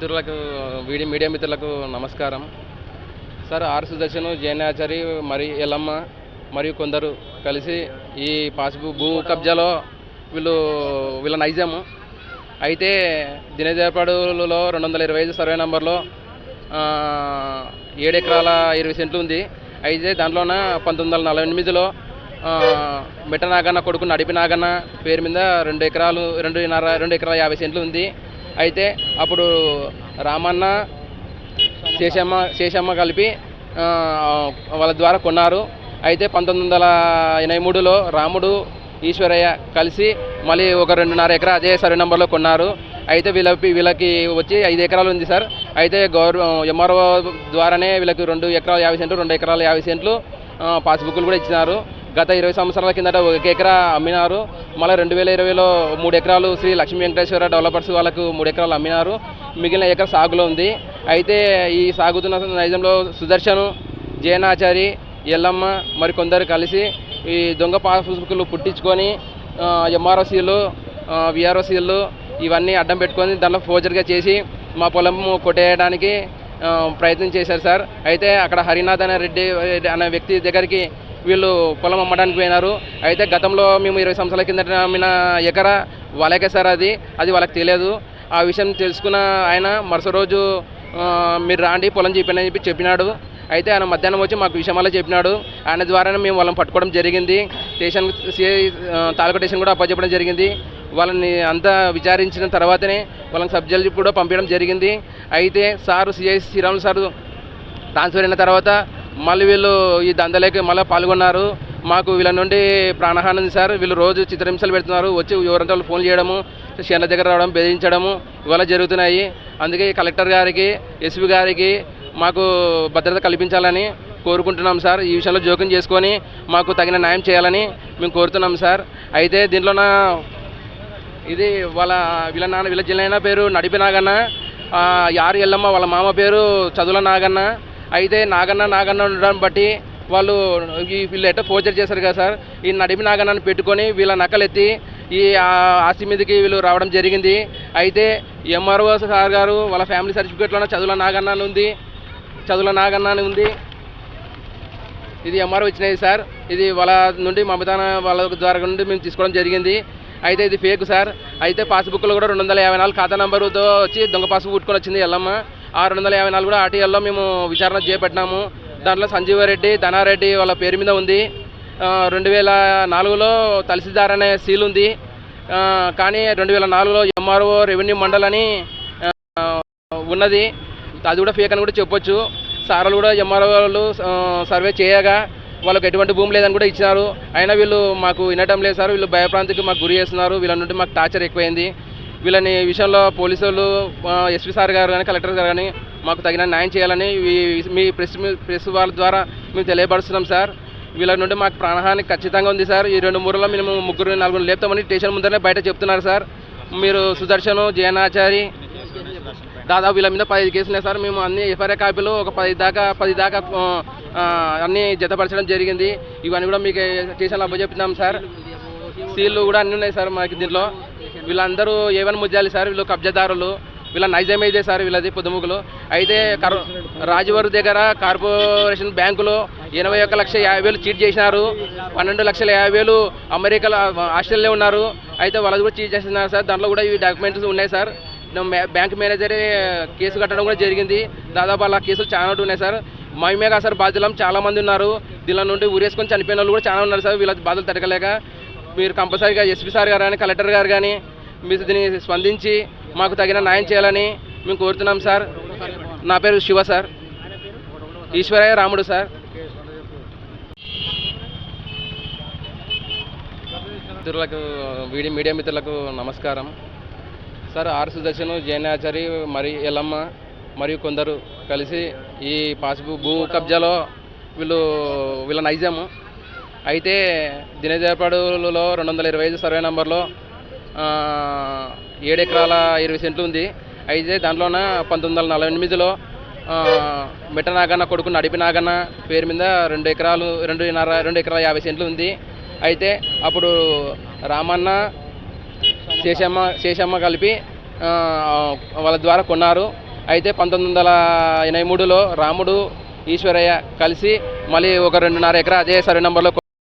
మిత్రులకు వీడి మీడియా మిత్రులకు నమస్కారం. సార్ ఆర్ సుదర్శను జైనాచారి మరి ఎల్లమ్మ మరియు కొందరు కలిసి ఈ పాస్బుక్ భూ కబ్జాలో వీళ్ళు వీళ్ళ నైజాము. అయితే దినజయపాడులో రెండు వందల ఇరవై ఐదు సర్వే నెంబర్లో ఏడెకరాల ఏడు ఎకరాల ఇరవై సెంట్లు ఉంది. అయితే దాంట్లోన పంతొమ్మిది వందల నలభై ఎనిమిదిలో మిట్ట నాగన్న కొడుకు నడిపి నాగన్న పేరు మీద రెండు ఎకరాలు రెండున్నర రెండు ఎకరాల యాభై సెంట్లు ఉంది. అయితే అప్పుడు రామన్న శేషమ్మ శేషమ్మ కలిపి వాళ్ళ ద్వారా కొన్నారు. అయితే పంతొమ్మిది వందల ఎనభై మూడులో రాముడు ఈశ్వరయ్య కలిసి మళ్ళీ ఒక రెండున్నర ఎకరా అదే సర్వే నెంబర్లో కొన్నారు. అయితే వీళ్ళకి వీళ్ళకి వచ్చి ఐదు ఎకరాలు ఉంది సార్. అయితే గవర్న ఎంఆర్ఓ ద్వారానే వీళ్ళకి రెండు ఎకరాల యాభై సెంట్లు రెండు ఎకరాల యాభై సెంట్లు పాస్బుక్లు కూడా ఇచ్చినారు. గత ఇరవై సంవత్సరాల కిందట ఒక ఎకరా అమ్మినారు. మళ్ళీ రెండు వేల ఇరవైలో మూడు ఎకరాలు శ్రీ లక్ష్మీ వెంకటేశ్వర డెవలపర్స్ వాళ్ళకు మూడు ఎకరాలు అమ్మినారు. మిగిలిన ఎకర సాగులో ఉంది. అయితే ఈ సాగుతున్న నైజంలో సుదర్శను జయనాచారి ఎల్లమ్మ మరి కొందరు కలిసి ఈ దొంగ పాస్బుక్లు పుట్టించుకొని ఎంఆర్ఓసీలు విఆర్ఓసీలు ఇవన్నీ అడ్డం పెట్టుకొని దాంట్లో ఫోజర్గా చేసి మా పొలం కొట్టేయడానికి ప్రయత్నం చేశారు సార్. అయితే అక్కడ హరినాథ్ అనే రెడ్డి అనే వ్యక్తి దగ్గరికి వీళ్ళు పొలం అమ్మడానికి పోయినారు. అయితే గతంలో మేము ఇరవై సంవత్సరాల కిందట అమ్మిన ఎకరా వాళ్ళకే సార్ అది. అది వాళ్ళకి తెలియదు. ఆ విషయం తెలుసుకున్న ఆయన మరుసటి రోజు మీరు రాండి పొలం చెప్పని చెప్పి చెప్పినాడు. అయితే ఆయన మధ్యాహ్నం వచ్చి మాకు విషయం అలా చెప్పినాడు. ఆయన ద్వారానే మేము వాళ్ళని పట్టుకోవడం జరిగింది. స్టేషన్ సిఐ తాలూకా స్టేషన్ కూడా అప్పచెప్పడం జరిగింది. వాళ్ళని అంతా విచారించిన తర్వాతనే వాళ్ళని సబ్ కూడా పంపించడం జరిగింది. అయితే sir CI Sriramulu sir transfer అయిన తర్వాత మళ్ళీ వీళ్ళు ఈ దందలేకి మళ్ళీ పాల్గొన్నారు. మాకు వీళ్ళ నుండి ప్రాణహాని సార్. వీళ్ళు రోజు చిత్రహింసలు పెడుతున్నారు. వచ్చి ఎవరంటే వాళ్ళు ఫోన్ చేయడము స్టేషన్ల దగ్గర రావడం బెదిరించడము ఇవాళ జరుగుతున్నాయి. అందుకే కలెక్టర్ గారికి ఎస్పీ గారికి మాకు భద్రత కల్పించాలని కోరుకుంటున్నాం సార్. ఈ విషయంలో జోక్యం చేసుకొని మాకు తగిన న్యాయం చేయాలని మేము కోరుతున్నాం సార్. అయితే దీంట్లోన ఇది వాళ్ళ వీళ్ళ నాన్న వీళ్ళ జిల్లైన పేరు నడిపి నాగన్న. యారు ఎల్లమ్మ వాళ్ళ మామ పేరు చదువుల నాగన్న. అయితే నాగన్న నాగన్న ఉండడం బట్టి వాళ్ళు వీళ్ళు ఎట్ట ఫోర్జర్ చేశారు కదా సార్. ఈ నడిమి నాగన్నను పెట్టుకొని వీళ్ళ నకలెత్తి ఈ ఆస్తి మీదకి వీళ్ళు రావడం జరిగింది. అయితే ఎంఆర్ఓ సార్ గారు వాళ్ళ ఫ్యామిలీ సర్టిఫికేట్లోనే చదువుల నాగన్న అని ఉంది. చదువుల నాగన్న అని ఉంది. ఇది ఎంఆర్ఓ ఇచ్చినది సార్. ఇది వాళ్ళ నుండి మమతాన వాళ్ళ ద్వారా నుండి మేము తీసుకోవడం జరిగింది. అయితే ఇది ఫేక్ సార్. అయితే పాస్బుక్లో కూడా రెండు వందల యాభై నాలుగు ఖాతా నెంబరుతో వచ్చి దొంగ పాస్బుక్ పుట్టుకొని వచ్చింది ఎల్లమ్మ. ఆ రెండు వందల యాభై నాలుగు కూడా ఆర్టీఎల్లో మేము విచారణ చేపట్టినాము. దాంట్లో సంజీవారెడ్డి ధనారెడ్డి వాళ్ళ పేరు మీద ఉంది. రెండు వేల నాలుగులో తలసిదార్ అనే సీల్ ఉంది. కానీ రెండు వేల నాలుగులో ఎంఆర్ఓ రెవెన్యూ మండల్ అని ఉన్నది. అది కూడా ఫేక్ అని కూడా చెప్పొచ్చు. సార్లు కూడా ఎంఆర్ఓ వాళ్ళు సర్వే చేయగా వాళ్ళకి ఎటువంటి భూమి లేదని కూడా ఇచ్చినారు. అయినా వీళ్ళు మాకు వినటం లేదు సార్. వీళ్ళు భయప్రాంతికి మాకు గురి చేస్తున్నారు. వీళ్ళ నుండి మాకు టార్చర్ ఎక్కువైంది. వీళ్ళని విషయంలో పోలీసులు ఎస్పీ సార్ గారు కానీ కలెక్టర్ గారు కానీ మాకు తగిన న్యాయం చేయాలని మీ ప్రెస్ ప్రెస్ వాళ్ళ ద్వారా మేము తెలియపరుస్తున్నాం సార్. వీళ్ళ నుండి మాకు ప్రాణహాని ఖచ్చితంగా ఉంది సార్. ఈ రెండు మూడులో మేము ముగ్గురు నలుగురు లేపుతామని స్టేషన్ ముందరనే బయట చెప్తున్నారు సార్. మీరు సుదర్శను జయనాచారి దాదాపు వీళ్ళ మీద పదిహేను కేసులు ఉన్నాయి సార్. మేము అన్ని ఎఫ్ఐఆర్ కాపీలు ఒక పది దాకా పది దాకా అన్నీ జతపరచడం జరిగింది. ఇవన్నీ కూడా మీకు స్టేషన్లో అప్పచెప్తున్నాం సార్. సీళ్ళు కూడా అన్నీ ఉన్నాయి సార్ మాకు దీంట్లో. వీళ్ళందరూ ఏవన్ ముద్యాలి సార్ వీళ్ళు కబ్జాదారులు వీళ్ళ నైజమే సార్ వీళ్ళది పొద్దుముకులు అయితే కర్ రాజువారి దగ్గర కార్పొరేషన్ బ్యాంకులో ఎనభై ఒక్క లక్ష యాభై వేలు చీట్ చేసినారు. పన్నెండు లక్షల యాభై వేలు అమెరికాలో ఆస్ట్రేలియా ఉన్నారు. అయితే వాళ్ళది కూడా చీట్ చేస్తున్నారు సార్. దాంట్లో కూడా ఈ డాక్యుమెంట్స్ ఉన్నాయి సార్. మే- బ్యాంక్ మేనేజరే కేసు కట్టడం కూడా జరిగింది. దాదాపు అలా కేసులు చాలా ఉన్నాయి సార్. మేమే కాదు సార్ బాధ్యులం చాలామంది ఉన్నారు. దీని నుండి ఊరేసుకొని చనిపోయిన వాళ్ళు కూడా చాలా ఉన్నారు సార్. వీళ్ళ బాధలు తడకలేక మీరు కంపల్సరీగా ఎస్పీ సార్ గారు కానీ కలెక్టర్ గారు కానీ మీరు దీన్ని స్పందించి మాకు తగిన న్యాయం చేయాలని మేము కోరుతున్నాం సార్. నా పేరు శివ సార్. ఈశ్వరయ్య రాముడు సార్. మిత్రులకు వీడి మీడియా మిత్రులకు నమస్కారం. సార్ ఆర్ సుదర్శను జైనాచారి మరి ఎల్లమ్మ మరియు కొందరు కలిసి ఈ పాస్బుక్ భూ కబ్జాలో వీళ్ళు వీళ్ళ నైజాము అయితే దినజయపాడులో రెండు వందల ఇరవై ఐదు సర్వే నెంబర్లో ఏడు ఎకరాల ఇరవై సెంట్లు ఉంది. అయితే దాంట్లోన పంతొమ్మిది వందల నలభై ఎనిమిదిలో మిట్ట నాగన్న కొడుకు నడిపి నాగన్న పేరు మీద రెండు ఎకరాలు రెండున్నర రెండు ఎకరాల యాభై సెంట్లు ఉంది. అయితే అప్పుడు రామన్న శేషమ్మ శేషమ్మ కలిపి వాళ్ళ ద్వారా కొన్నారు. అయితే పంతొమ్మిది వందల ఎనభై మూడులో రాముడు ఈశ్వరయ్య కలిసి మళ్ళీ ఒక రెండున్నర ఎకరా అదే సర్వే నెంబర్లో